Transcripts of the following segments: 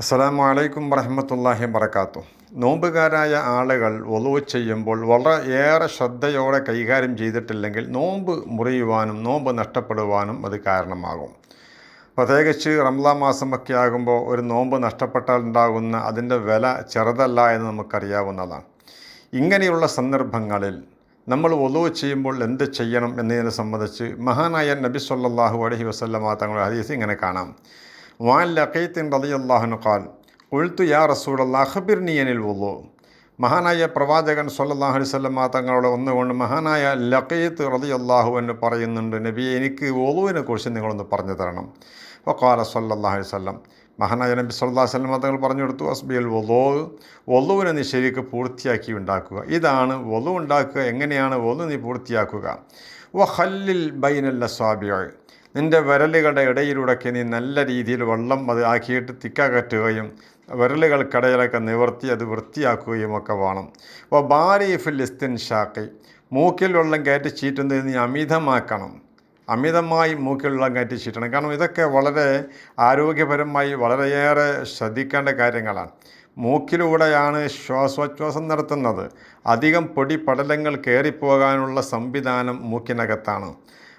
അസ്സലാമു വലൈക്കും വറഹമത്തല്ലാഹി വബർക്കാത്തു നോമ്പുകാരായ ആളുകൾ ഒളിവ് ചെയ്യുമ്പോൾ വളരെ ഏറെ ശ്രദ്ധയോടെ കൈകാര്യം ചെയ്തിട്ടില്ലെങ്കിൽ നോമ്പ് മുറിയുവാനും നോമ്പ് നഷ്ടപ്പെടുവാനും അത് കാരണമാകും. പ്രത്യേകിച്ച് റംലാ മാസമൊക്കെ ആകുമ്പോൾ ഒരു നോമ്പ് നഷ്ടപ്പെട്ടാൽ ഉണ്ടാകുന്ന അതിന്റെ വില ചെറുതല്ല എന്ന് നമുക്കറിയാവുന്നതാണ്. ഇങ്ങനെയുള്ള സന്ദർഭങ്ങളിൽ നമ്മൾ ഒളിവ് ചെയ്യുമ്പോൾ എന്ത് ചെയ്യണം എന്നതിനെ സംബന്ധിച്ച് മഹാനായ നബി സല്ലാഹു അലഹി വസല്ലമ തങ്ങളുടെ ഹദീസ് ഇങ്ങനെ കാണാം. വാൻ ലഖീത്തിൻ റലിയല്ലാഹുനു ഖാൻ ഉൾത്തു യാ റസൂലല്ലാ അള്ളാഹ്ബിർനിയനിൽ വുളു. മഹാനായ പ്രവാചകൻ സല്ലല്ലാഹു അലൈഹി വസല്ലമ തങ്ങളോട് ഒന്നുകൊണ്ട് മഹാനായ ലഖീത്ത് റളിയല്ലാഹു എന്ന് പറയുന്നുണ്ട് നബി എനിക്ക് ഓളുവിനെ കുറിച്ച് നിങ്ങളൊന്ന് പറഞ്ഞു തരണം. വഖാല സല്ലല്ലാഹു അലൈഹി വസല്ലം മഹാനായ നബി സല്ലാ വസല്ലം തങ്ങൾ പറഞ്ഞു കൊടുത്തു അസ്ബിയൽ വൊലോ വൊലുവിനെ നീ ശരിക്ക് പൂർത്തിയാക്കി ഉണ്ടാക്കുക. ഇതാണ് വൊലു ഉണ്ടാക്കുക എങ്ങനെയാണ് വൊലു നീ പൂർത്തിയാക്കുക. വ ഹല്ലിൽ ബൈനല്ല സ്വാബിയ നിന്റെ വിരലുകളുടെ ഇടയിലൂടെയൊക്കെ നീ നല്ല രീതിയിൽ വെള്ളം അത് ആക്കിയിട്ട് തിക്കകറ്റുകയും വിരലുകൾക്കിടയിലൊക്കെ നിവർത്തി അത് വൃത്തിയാക്കുകയും ഒക്കെ വേണം. അപ്പോൾ ബാരീഫിൽ ഇസ്തിൻ ഷാക്കി മൂക്കിൽ വെള്ളം കയറ്റി ചീറ്റുന്നത് നീ അമിതമാക്കണം. അമിതമായി മൂക്കിൽ വെള്ളം കയറ്റി ചീറ്റണം. കാരണം ഇതൊക്കെ വളരെ ആരോഗ്യപരമായി വളരെയേറെ ശ്രദ്ധിക്കേണ്ട കാര്യങ്ങളാണ്. മൂക്കിലൂടെയാണ് ശ്വാസോച്ഛ്വാസം നടത്തുന്നത്. അധികം പൊടി പടലങ്ങൾ കയറിപ്പോകാനുള്ള സംവിധാനം മൂക്കിനകത്താണ്.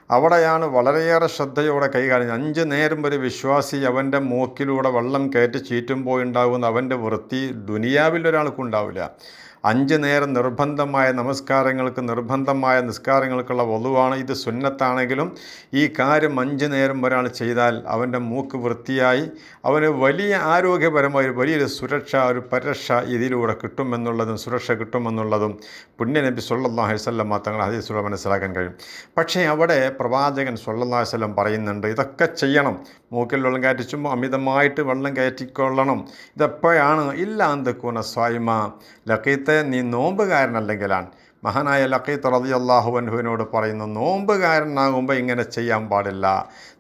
അവിടെയാണ് വളരെയേറെ ശ്രദ്ധയോടെ കൈകാര്യം അഞ്ച് നേരം ഒരു വിശ്വാസി അവന്റെ മൂക്കിലൂടെ വെള്ളം കയറ്റി ചീറ്റുമ്പോൾ ഉണ്ടാകുന്ന അവന്റെ വൃത്തി ദുനിയാവിൽ ഒരാൾക്കുണ്ടാവില്ല അഞ്ച് നേരം നിർബന്ധമായ നമസ്കാരങ്ങൾക്ക് നിർബന്ധമായ നിസ്കാരങ്ങൾക്കുള്ള വധുവാണ്. ഇത് സുന്നത്താണെങ്കിലും ഈ കാര്യം അഞ്ച് നേരം ഒരാൾ ചെയ്താൽ അവന്റെ മൂക്ക് വൃത്തിയായി അവന് വലിയ ആരോഗ്യപരമായ വലിയൊരു സുരക്ഷ ഒരു പരക്ഷ ഇതിലൂടെ കിട്ടുമെന്നുള്ളതും സുരക്ഷ കിട്ടുമെന്നുള്ളതും പുണ്യനബി സല്ലല്ലാഹു അലൈഹി വസല്ലം തങ്ങൾ ഹദീസുകൾ മനസ്സിലാക്കാൻ കഴിയും. പക്ഷേ അവിടെ പ്രവാചകൻ സുല്ലാ വസല്ലം പറയുന്നുണ്ട് ഇതൊക്കെ ചെയ്യണം. മൂക്കിൽ വെള്ളം കയറ്റിച്ചുമ്പോൾ അമിതമായിട്ട് വെള്ളം കയറ്റിക്കൊള്ളണം. ഇതെപ്പോഴാണ്? ഇല്ലാന്തക്കൂന സ്വായ്മ ലക്കീത്തെ നീ നോമ്പുകാരനല്ലെങ്കിലാണ് മഹാനായ ലക്കീത്ത് റതി അള്ളാഹുവൻഹുവിനോട് പറയുന്നു നോമ്പുകാരനാകുമ്പോൾ ഇങ്ങനെ ചെയ്യാൻ പാടില്ല.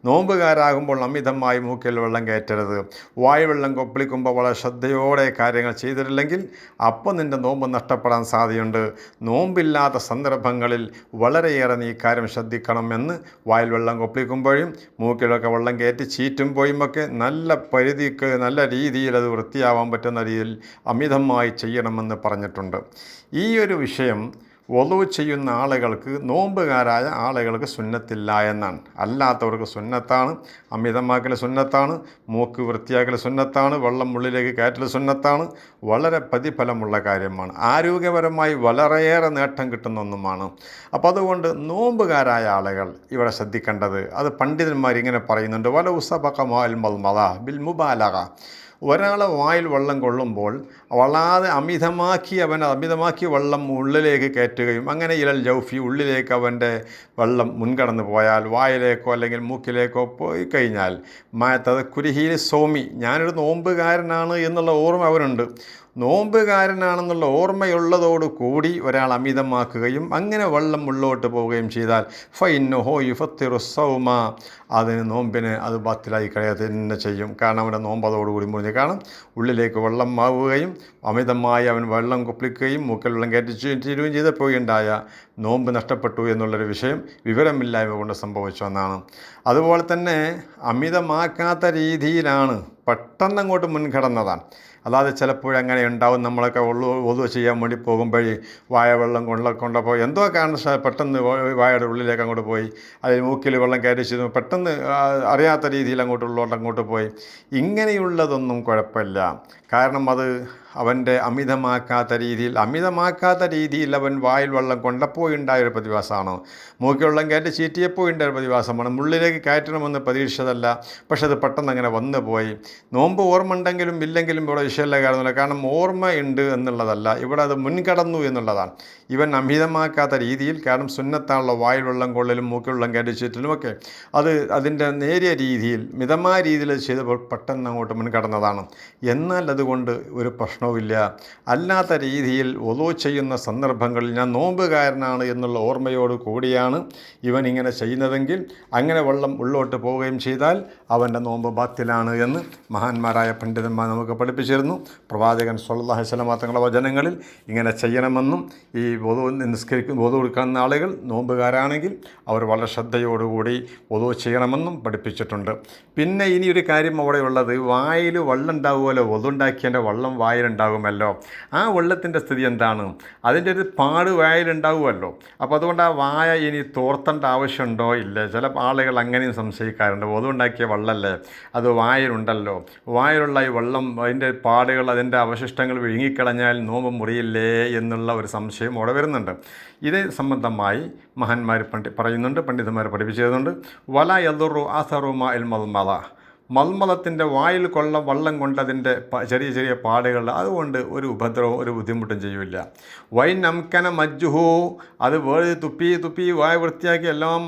നോമ്പുകാരാകുമ്പോൾ അമിതമായി മൂക്കിൽ വെള്ളം കയറ്റരുത്. വായു വെള്ളം കൊപ്പിളിക്കുമ്പോൾ വളരെ ശ്രദ്ധയോടെ കാര്യങ്ങൾ ചെയ്തിട്ടില്ലെങ്കിൽ അപ്പോൾ നിന്റെ നോമ്പ് നഷ്ടപ്പെടാൻ സാധ്യതയുണ്ട്. നോമ്പില്ലാത്ത സന്ദർഭങ്ങളിൽ വളരെയേറെ നീ കാര്യം ശ്രദ്ധിക്കണമെന്ന് വായിൽ വെള്ളം കൊപ്പിളിക്കുമ്പോഴും മൂക്കിലൊക്കെ വെള്ളം കയറ്റി ചീറ്റുമ്പോഴുമൊക്കെ നല്ല പരിധിക്ക് നല്ല രീതിയിൽ അത് വൃത്തിയാവാൻ പറ്റുന്ന രീതിയിൽ അമിതമായി ചെയ്യണമെന്ന് പറഞ്ഞിട്ടുണ്ട്. ഈ ഒരു വിഷയം ഒലവ് ചെയ്യുന്ന ആളുകൾക്ക് നോമ്പുകാരായ ആളുകൾക്ക് സുന്നത്തില്ല എന്നാണ്. അല്ലാത്തവർക്ക് സുന്നത്താണ് അമിതമാക്കൽ സുന്നത്താണ് മൂക്ക് വൃത്തിയാക്കൽ സുന്നത്താണ് വെള്ളം ഉള്ളിലേക്ക് കയറ്റൽ സുന്നത്താണ് വളരെ പ്രതിഫലമുള്ള കാര്യമാണ്. ആരോഗ്യപരമായി വളരെയേറെ നേട്ടം കിട്ടുന്ന ഒന്നുമാണ്. അപ്പോൾ അതുകൊണ്ട് നോമ്പുകാരായ ആളുകൾ ഇവിടെ ശ്രദ്ധിക്കേണ്ടത് അത് പണ്ഡിതന്മാർ ഇങ്ങനെ പറയുന്നുണ്ട് വല ഉസബക്കമാൽ മൽമത ബിൽ മുബാലക ഒരാളെ വായിൽ വെള്ളം കൊള്ളുമ്പോൾ വളാതെ അമിതമാക്കി അവൻ അമിതമാക്കി വെള്ളം ഉള്ളിലേക്ക് കയറ്റുകയും അങ്ങനെ ഇലൽ ജൗഫി ഉള്ളിലേക്ക് അവന്റെ വെള്ളം മുൻകടന്നു പോയാൽ വായിലേക്കോ അല്ലെങ്കിൽ മൂക്കിലേക്കോ പോയി കഴിഞ്ഞാൽ മാത്തത് കുരിഹീൽ സോമി ഞാനൊരു നോമ്പുകാരനാണ് എന്നുള്ള ഓർമ്മ അവനുണ്ട്. നോമ്പുകാരനാണെന്നുള്ള ഓർമ്മയുള്ളതോട് കൂടി ഒരാൾ അമിതമാക്കുകയും അങ്ങനെ വെള്ളം ഉള്ളോട്ട് പോവുകയും ചെയ്താൽ ഫൈനോ ഹോ യുഫത്തിറു സൗമ. അതിന് നോമ്പിന് അത് ബത്തിലായി കഴിയാതെ തന്നെ ചെയ്യും. കാരണം അവന്റെ നോമ്പ് അതോടുകൂടി മുറിഞ്ഞ് കാണും. ഉള്ളിലേക്ക് വെള്ളം മാവുകയും അമിതമായി അവൻ വെള്ളം കുപ്പിക്കുകയും മൂക്കിൽ വെള്ളം കയറ്റി ചെയ്തപ്പോഴുണ്ടായ നോമ്പ് നഷ്ടപ്പെട്ടു എന്നുള്ളൊരു വിഷയം വിവരമില്ലായ്മ കൊണ്ട് സംഭവിച്ചു എന്നാണ്. അതുപോലെ തന്നെ അമിതമാക്കാത്ത രീതിയിലാണ് പെട്ടെന്ന് അങ്ങോട്ട് മുൻകടന്നതാണ്. അല്ലാതെ ചിലപ്പോഴങ്ങനെ ഉണ്ടാവും നമ്മളൊക്കെ ഉള്ളു ഒതു ചെയ്യാൻ വേണ്ടി പോകുമ്പോഴേ വായ വെള്ളം കൊണ്ട കൊണ്ടപ്പോൾ എന്തോ കാരണം പെട്ടെന്ന് വായയുടെ ഉള്ളിലേക്ക് അങ്ങോട്ട് പോയി? അതിൽ മൂക്കിൽ വെള്ളം കയറി ചെയ്തു പെട്ടെന്ന് അറിയാത്ത രീതിയിൽ അങ്ങോട്ട് അങ്ങോട്ടുള്ളോട്ട് അങ്ങോട്ട് പോയി. ഇങ്ങനെയുള്ളതൊന്നും കുഴപ്പമില്ല. കാരണം അത് അവന്റെ അമിതമാക്കാത്ത രീതിയിൽ അമിതമാക്കാത്ത രീതിയിൽ അവൻ വായിൽ വെള്ളം കൊണ്ടപ്പോൾ ഉണ്ടായൊരു പ്രതിഭാസമാണ്? മൂക്കി വെള്ളം കയറ്റി ചീറ്റിയപ്പോൾ ഉണ്ടായ പ്രതിഭാസമാണ്. മുള്ളിലേക്ക് കയറ്റണമെന്ന് പ്രതീക്ഷിച്ചതല്ല പക്ഷെ അത് പെട്ടെന്ന് അങ്ങനെ വന്നു പോയി. നോമ്പ് ഓർമ്മ ഉണ്ടെങ്കിലും ഇല്ലെങ്കിലും ഇവിടെ വിഷയമല്ല കാര്യമില്ല കാരണം ഓർമ്മയുണ്ട് എന്നുള്ളതല്ല. ഇവിടെ അത് മുൻകടന്നു എന്നുള്ളതാണ്. ഇവൻ അമിതമാക്കാത്ത രീതിയിൽ കാരണം സുന്നത്താണുള്ള വായിൽ വെള്ളം കൊള്ളലും മൂക്കി വെള്ളം കയറ്റി ചീറ്റലും ഒക്കെ. അത് അതിന്റെ നേരിയ രീതിയിൽ മിതമായ രീതിയിൽ ചെയ്തപ്പോൾ പെട്ടെന്ന് അങ്ങോട്ട് മുൻകടന്നതാണ്. എന്നാൽ അതുകൊണ്ട് ഒരു പ്രശ്നവും പ്രശ്നവുമില്ല അല്ലാത്ത രീതിയിൽ ഒതു ചെയ്യുന്ന സന്ദർഭങ്ങളിൽ ഞാൻ നോമ്പുകാരനാണ് എന്നുള്ള ഓർമ്മയോട് കൂടിയാണ് ഇവൻ ഇങ്ങനെ ചെയ്യുന്നതെങ്കിൽ അങ്ങനെ വെള്ളം ഉള്ളോട്ട് പോവുകയും ചെയ്താൽ അവന്റെ നോമ്പ് ബാത്തിലാണ് എന്ന് മഹാന്മാരായ പണ്ഡിതന്മാർ നമുക്ക് പഠിപ്പിച്ചിരുന്നു. പ്രവാചകൻ അലൈഹി വസല്ലം തങ്ങളുടെ വചനങ്ങളിൽ ഇങ്ങനെ ചെയ്യണമെന്നും ഈ വധു നിസ്കരിക്കുന്ന വധു കൊടുക്കുന്ന ആളുകൾ നോമ്പുകാരാണെങ്കിൽ അവർ വളരെ ശ്രദ്ധയോടുകൂടി വധു ചെയ്യണമെന്നും പഠിപ്പിച്ചിട്ടുണ്ട്. പിന്നെ ഇനിയൊരു കാര്യം അവിടെയുള്ളത്. വായിൽ വെള്ളം ഉണ്ടാവുമല്ലോ വധുണ്ടാക്കിയതിന്റെ വെള്ളം വായിലുണ്ടാകുമല്ലോ ആ വെള്ളത്തിന്റെ സ്ഥിതി എന്താണ്? അതിന്റെ ഒരു പാട് വായലുണ്ടാവുമല്ലോ. അപ്പോൾ അതുകൊണ്ട് ആ വായ ഇനി തോർത്തേണ്ട ആവശ്യമുണ്ടോ? ഇല്ല. ചില ആളുകൾ അങ്ങനെയും സംശയിക്കാറുണ്ട്. വധുണ്ടാക്കിയ വെള്ളമല്ലേ അത് വായലുണ്ടല്ലോ. വായലുള്ള ഈ വെള്ളം അതിന്റെ പാടുകൾ അതിന്റെ അവശിഷ്ടങ്ങൾ വിഴുങ്ങിക്കളഞ്ഞാൽ നോമ്പ് മുറിയില്ലേ എന്നുള്ള ഒരു സംശയം അവിടെ വരുന്നുണ്ട്. ഇതേ സംബന്ധമായി മഹാന്മാർ പണ്ഡി പറയുന്നുണ്ട് പണ്ഡിതന്മാർ പഠിപ്പിച്ചു തരുന്നുണ്ട്. വല യദുറു അസറുമ എൽ മൽമല മൽമലത്തിന്റെ വായിൽ കൊള്ള വള്ളം കൊണ്ടതിന്റെ ചെറിയ ചെറിയ പാടുകൾ അതുകൊണ്ട് ഒരു ഉപദ്രവം ഒരു ബുദ്ധിമുട്ടും ചെയ്യില്ല വൈ നംകന മജ്ജുഹു അത് വേറെ തുപ്പി തുപ്പി വായ വൃത്തിയാക്കി എല്ലാം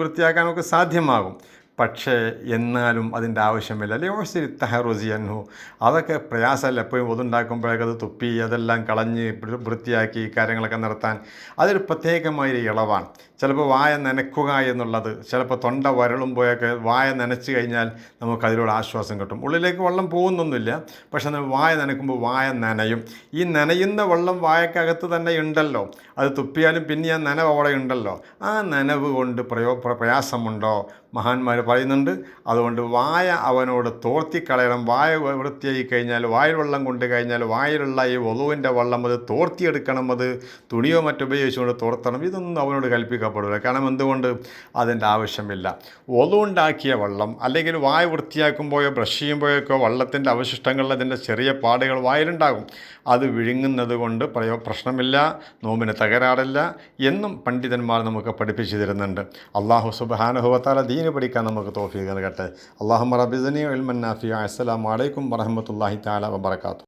വൃത്തിയാക്കാനൊക്കെ സാധ്യമാകും. പക്ഷേ എന്നാലും അതിന്റെ ആവശ്യമില്ല. ലിയോസിരി തഹറുസിയൻഹു അതൊക്കെ പ്രയാസമല്ല. എപ്പോഴും ഒതുണ്ടാക്കുമ്പോഴേക്കത് തുപ്പി അതെല്ലാം കളഞ്ഞ് വൃത്തിയാക്കി കാര്യങ്ങളൊക്കെ നടത്താൻ അതൊരു പ്രത്യേകമായൊരു ഇളവാണ്. ചിലപ്പോൾ വായ നനക്കുക എന്നുള്ളത് ചിലപ്പോൾ തൊണ്ട വരളുമ്പോഴൊക്കെ വായ നനച്ച് കഴിഞ്ഞാൽ നമുക്ക് അതിലൂടെ ആശ്വാസം കിട്ടും. ഉള്ളിലേക്ക് വെള്ളം പോകുന്നൊന്നുമില്ല. പക്ഷെ നമ്മൾ വായ നനക്കുമ്പോൾ വായ നനയും. ഈ നനയുന്ന വെള്ളം വായക്കകത്ത് തന്നെ ഉണ്ടല്ലോ. അത് തുപ്പിയാലും പിന്നെ ആ നനവ് അവിടെ ഉണ്ടല്ലോ. ആ നനവ് കൊണ്ട് പ്രയോ പ്ര- പ്രയാസമുണ്ടോ? മഹാന്മാർ പറയുന്നുണ്ട്. അതുകൊണ്ട് വായ അവനോട് തോർത്തിക്കളയണം. വായ വൃത്തിയായി കഴിഞ്ഞാൽ വായിൽ വെള്ളം കൊണ്ട് കഴിഞ്ഞാൽ വായിലുള്ള ഈ ഒതുവിന്റെ വെള്ളം അത് തോർത്തിയെടുക്കണം. അത് തുണിയോ മറ്റുപയോഗിച്ചുകൊണ്ട് തോർത്തണം. ഇതൊന്നും അവനോട് കൽപ്പിക്കപ്പെടില്ല കാരണം എന്തുകൊണ്ട്? അതിന്റെ ആവശ്യമില്ല. ഒതുണ്ടാക്കിയ വെള്ളം അല്ലെങ്കിൽ വായ വൃത്തിയാക്കുമ്പോഴോ ബ്രഷ് ചെയ്യുമ്പോഴൊക്കെ വെള്ളത്തിന്റെ അവശിഷ്ടങ്ങളിൽ അതിന്റെ ചെറിയ പാടുകൾ വായിലുണ്ടാകും. അത് വിഴുങ്ങുന്നത് കൊണ്ട് പ്രയോ പ്രശ്നമില്ല നോമ്പിന് തകരാറില്ല എന്നും പണ്ഡിതന്മാർ നമുക്ക് പഠിപ്പിച്ചു തരുന്നുണ്ട്. അള്ളാഹു സുബാനുഭവത്താല ദീന് പഠിക്കാൻ നമുക്ക് തോഫീ നൽകട്ടെ അള്ളാഹു റബിസനി ഉൽമന്നാഫി അസ്സലാമലൈക്കും വറഹമത്തല്ലാഹി താല വബർക്കാത്തു